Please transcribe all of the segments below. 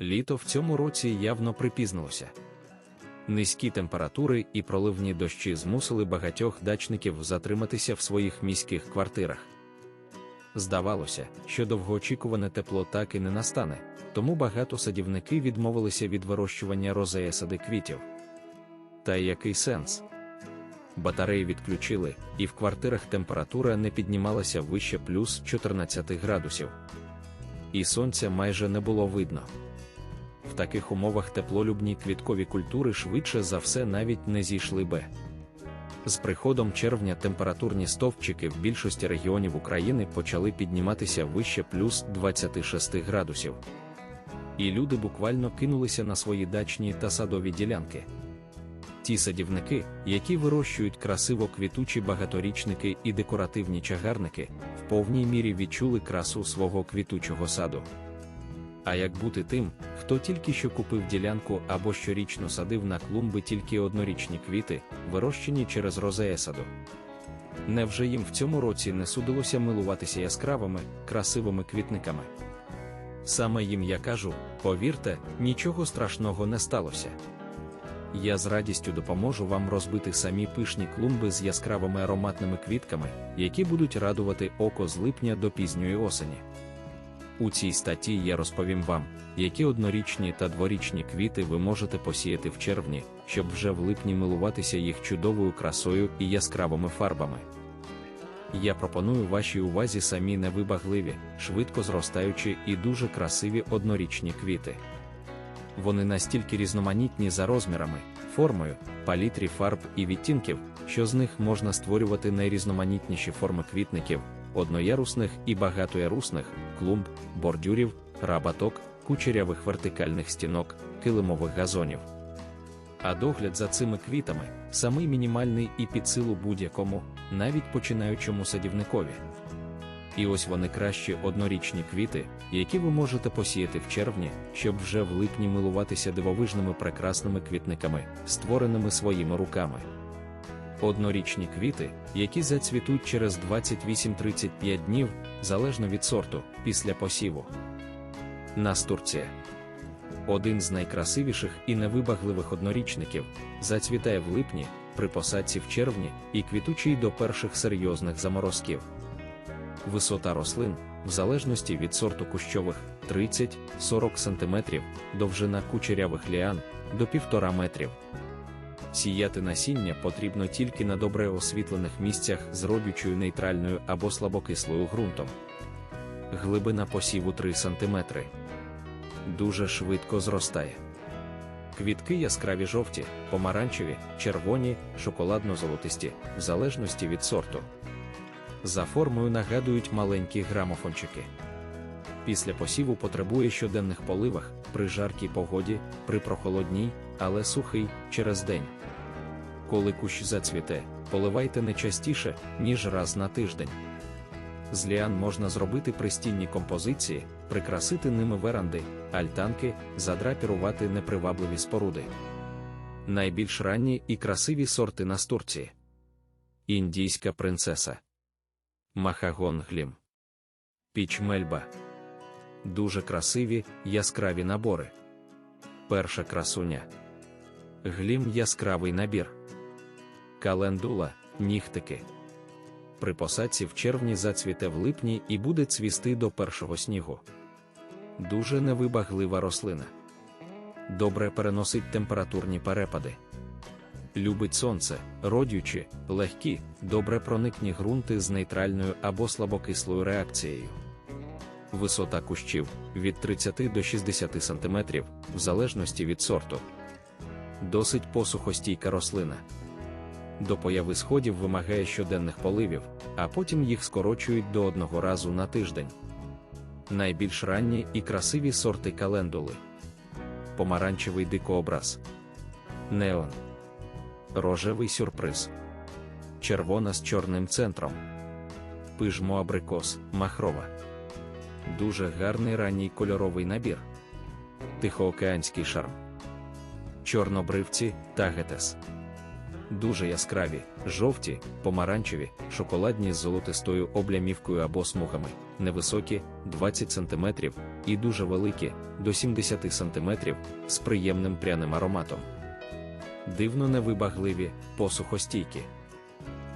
Літо в цьому році явно припізнилося. Низькі температури і проливні дощі змусили багатьох дачників затриматися в своїх міських квартирах. Здавалося, що довгоочікуване тепло так і не настане, тому багато садівники відмовилися від вирощування розея сади квітів. Та який сенс? Батареї відключили, і в квартирах температура не піднімалася вище плюс 14 градусів. І сонця майже не було видно. В таких умовах теплолюбні квіткові культури швидше за все навіть не зійшли би. З приходом червня температурні стовпчики в більшості регіонів України почали підніматися вище плюс 26 градусів. І люди буквально кинулися на свої дачні та садові ділянки. Ті садівники, які вирощують красиво квітучі багаторічники і декоративні чагарники, в повній мірі відчули красу свого квітучого саду. А як бути тим, хто тільки що купив ділянку або щорічно садив на клумби тільки однорічні квіти, вирощені через розея саду? Невже їм в цьому році не судилося милуватися яскравими, красивими квітниками? Саме їм я кажу, повірте, нічого страшного не сталося. Я з радістю допоможу вам розбити самі пишні клумби з яскравими ароматними квітками, які будуть радувати око з липня до пізньої осені. У цій статті я розповім вам, які однорічні та дворічні квіти ви можете посіяти в червні, щоб вже в липні милуватися їх чудовою красою і яскравими фарбами. Я пропоную вашій увазі самі невибагливі, швидко зростаючі і дуже красиві однорічні квіти. Вони настільки різноманітні за розмірами, формою, палітрі фарб і відтінків, що з них можна створювати найрізноманітніші форми квітників, одноярусних і багатоярусних, клумб, бордюрів, рабаток, кучерявих вертикальних стінок, килимових газонів. А догляд за цими квітами самий мінімальний і під силу будь-якому, навіть починаючому садівникові. І ось вони кращі однорічні квіти, які ви можете посіяти в червні, щоб вже в липні милуватися дивовижними прекрасними квітниками, створеними своїми руками. Однорічні квіти, які зацвітуть через 28-35 днів, залежно від сорту, після посіву. Настурція. Один з найкрасивіших і невибагливих однорічників, зацвітає в липні, при посадці в червні і квітучий до перших серйозних заморозків. Висота рослин, в залежності від сорту кущових 30-40 см, довжина кучерявих ліан до 1,5 метрів. Сіяти насіння потрібно тільки на добре освітлених місцях з родючою нейтральною або слабокислою ґрунтом. Глибина посіву 3 см. Дуже швидко зростає. Квітки яскраві жовті, помаранчеві, червоні, шоколадно-золотисті, в залежності від сорту. За формою нагадують маленькі грамофончики. Після посіву потребує щоденних поливах при жаркій погоді, при прохолодній, але сухий через день. Коли кущ зацвіте, поливайте не частіше, ніж раз на тиждень. З ліан можна зробити пристінні композиції, прикрасити ними веранди, альтанки, задрапірувати непривабливі споруди. Найбільш ранні і красиві сорти настурції. Індійська принцеса. Махагон глім. Піч мельба. Дуже красиві, яскраві набори. Перша красуня. Глім яскравий набір. Календула, нігтики. При посадці в червні зацвіте в липні і буде цвісти до першого снігу. Дуже невибаглива рослина. Добре переносить температурні перепади. Любить сонце, родючі, легкі, добре проникні ґрунти з нейтральною або слабокислою реакцією. Висота кущів від 30 до 60 см, в залежності від сорту. Досить посухостійка рослина. До появи сходів вимагає щоденних поливів, а потім їх скорочують до одного разу на тиждень. Найбільш ранні і красиві сорти календули. Помаранчевий дикообраз. Неон. Рожевий сюрприз. Червона з чорним центром. Пижмо абрикос, махрова. Дуже гарний ранній кольоровий набір. Тихоокеанський шарм. Чорнобривці тагетес. Дуже яскраві, жовті, помаранчеві, шоколадні з золотистою облямівкою або смугами, невисокі 20 см і дуже великі, до 70 см, з приємним пряним ароматом. Дивно невибагливі, посухостійкі.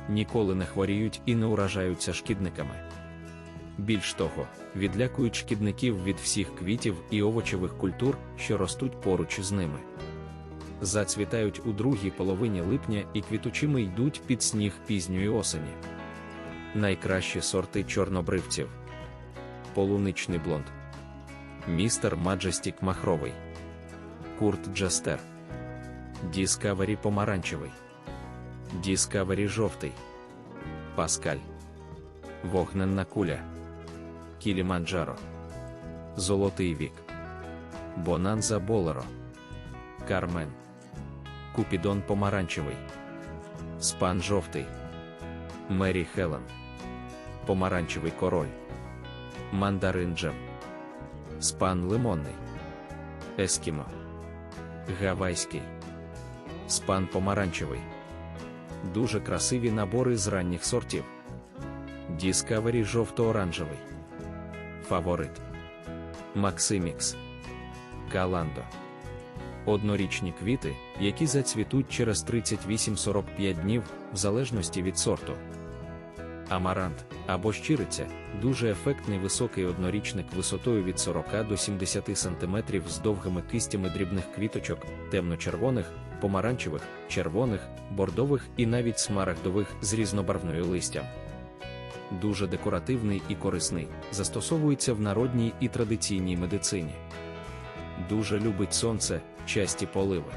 Ніколи не хворіють і не уражаються шкідниками. Більш того, відлякують шкідників від всіх квітів і овочевих культур, що ростуть поруч з ними. Зацвітають у другій половині липня і квітучими йдуть під сніг пізньої осені. Найкращі сорти чорнобривців. Полуничний блонд. Містер Маджестік Махровий. Курт Джестер. Діскавері помаранчевий. Діскавері жовтий. Паскаль. Вогненна куля. Кіліманджаро. Золотий вік. Бонанза Болеро. Кармен. Купідон помаранчевий. Спан жовтий. Мері Хелен. Помаранчевий король. Мандарин джем. Спан лимонний. Ескімо. Гавайський. Спан помаранчевий. Дуже красиві набори з ранніх сортів. Діскавері жовто-оранжевий. Фаворит. Максимікс. Каландо. Однорічні квіти, які зацвітуть через 38-45 днів, в залежності від сорту. Амарант або щириця дуже ефектний високий однорічник висотою від 40 до 70 см з довгими кистями дрібних квіточок, темно-червоних, помаранчевих, червоних, бордових і навіть смарагдових з різнобарвною листям. Дуже декоративний і корисний, застосовується в народній і традиційній медицині. Дуже любить сонце, часті поливи.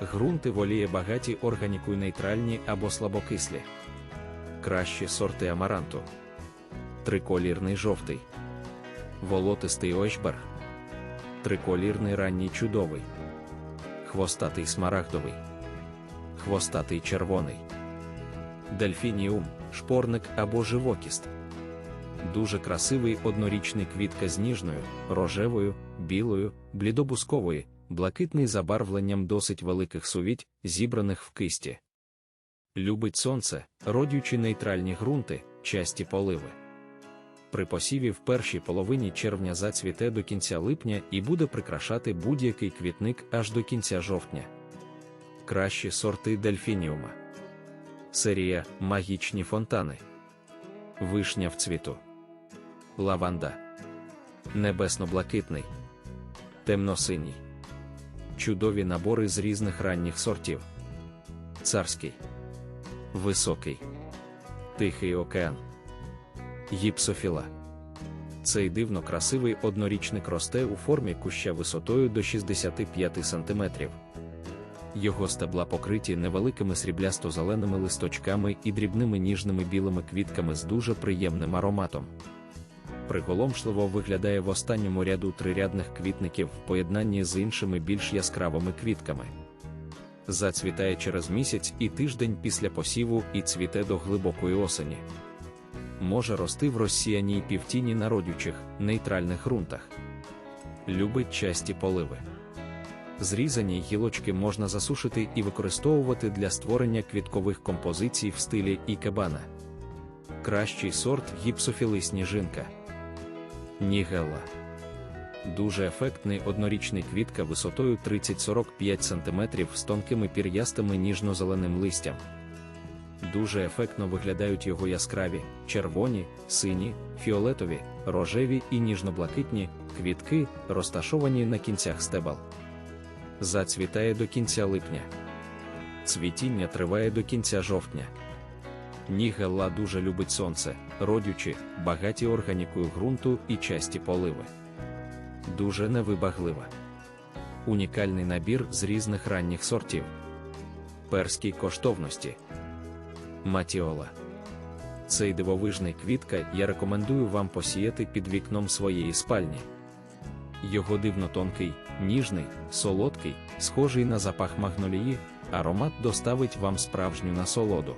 Грунти воліє багаті органікою нейтральні або слабокислі. Кращі сорти амаранту. Триколірний жовтий. Волотистий ошберг. Триколірний ранній чудовий. Хвостатий смарагдовий. Хвостатий червоний. Дельфініум, шпорник або живокіст. Дуже красивий однорічний квітка з ніжною, рожевою, білою, блідобускової, блакитний забарвленням досить великих сувіть, зібраних в кисті. Любить сонце, родючі нейтральні ґрунти, часті поливи. При посіві в першій половині червня зацвіте до кінця липня і буде прикрашати будь-який квітник аж до кінця жовтня. Кращі сорти дельфініума. Серія Магічні фонтани. Вишня в цвіту. Лаванда. Небесно-блакитний. Темно-синій. Чудові набори з різних ранніх сортів. Царський. Високий. Тихий океан. Гіпсофіла. Цей дивно красивий однорічник росте у формі куща висотою до 65 см. Його стебла покриті невеликими сріблясто-зеленими листочками і дрібними ніжними білими квітками з дуже приємним ароматом. Приголомшливо виглядає в останньому ряду трирядних квітників в поєднанні з іншими більш яскравими квітками. Зацвітає через місяць і тиждень після посіву і цвіте до глибокої осені. Може рости в розсіяній півтіні на родючих, нейтральних ґрунтах. Любить часті поливи. Зрізані гілочки можна засушити і використовувати для створення квіткових композицій в стилі ікебана. Кращий сорт гіпсофіли сніжинка. Нігелла. Дуже ефектний однорічний квітка висотою 30-45 см з тонкими пір'ястими ніжно-зеленим листям. Дуже ефектно виглядають його яскраві, червоні, сині, фіолетові, рожеві і ніжно-блакитні квітки, розташовані на кінцях стебел. Зацвітає до кінця липня. Цвітіння триває до кінця жовтня. Нігелла дуже любить сонце, родючі, багаті органікою ґрунту і часті поливи. Дуже невибаглива. Унікальний набір з різних ранніх сортів. Перській коштовності. Матіола. Цей дивовижний квітка я рекомендую вам посіяти під вікном своєї спальні. Його дивно тонкий, ніжний, солодкий, схожий на запах магнолії, аромат доставить вам справжню насолоду.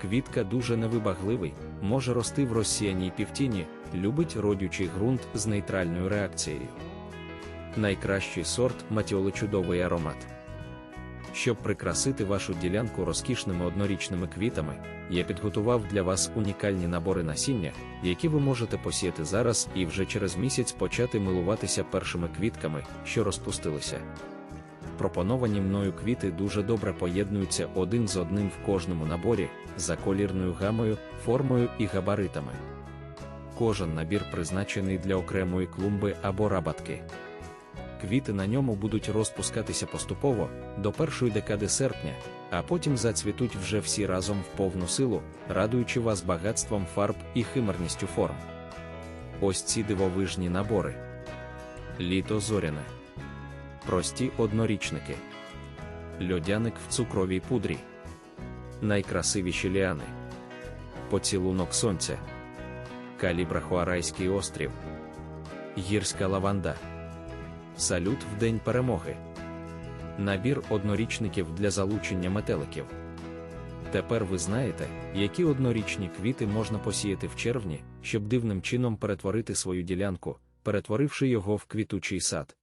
Квітка дуже невибагливий, може рости в розсіяній півтіні, любить родючий ґрунт з нейтральною реакцією. Найкращий сорт матіоли чудовий аромат. Щоб прикрасити вашу ділянку розкішними однорічними квітами, я підготував для вас унікальні набори насіння, які ви можете посіяти зараз і вже через місяць почати милуватися першими квітками, що розпустилися. Пропоновані мною квіти дуже добре поєднуються один з одним в кожному наборі за колірною гамою, формою і габаритами. Кожен набір призначений для окремої клумби або рабатки. Квіти на ньому будуть розпускатися поступово до першої декади серпня, а потім зацвітуть вже всі разом в повну силу, радуючи вас багатством фарб і химерністю форм. Ось ці дивовижні набори. Літо зоряне. Прості однорічники. Льодяник в цукровій пудрі. Найкрасивіші ліани. Поцілунок сонця. Калібрахуарайський острів. Гірська лаванда. Салют в День перемоги. Набір однорічників для залучення метеликів. Тепер ви знаєте, які однорічні квіти можна посіяти в червні, щоб дивним чином перетворити свою ділянку, перетворивши його в квітучий сад.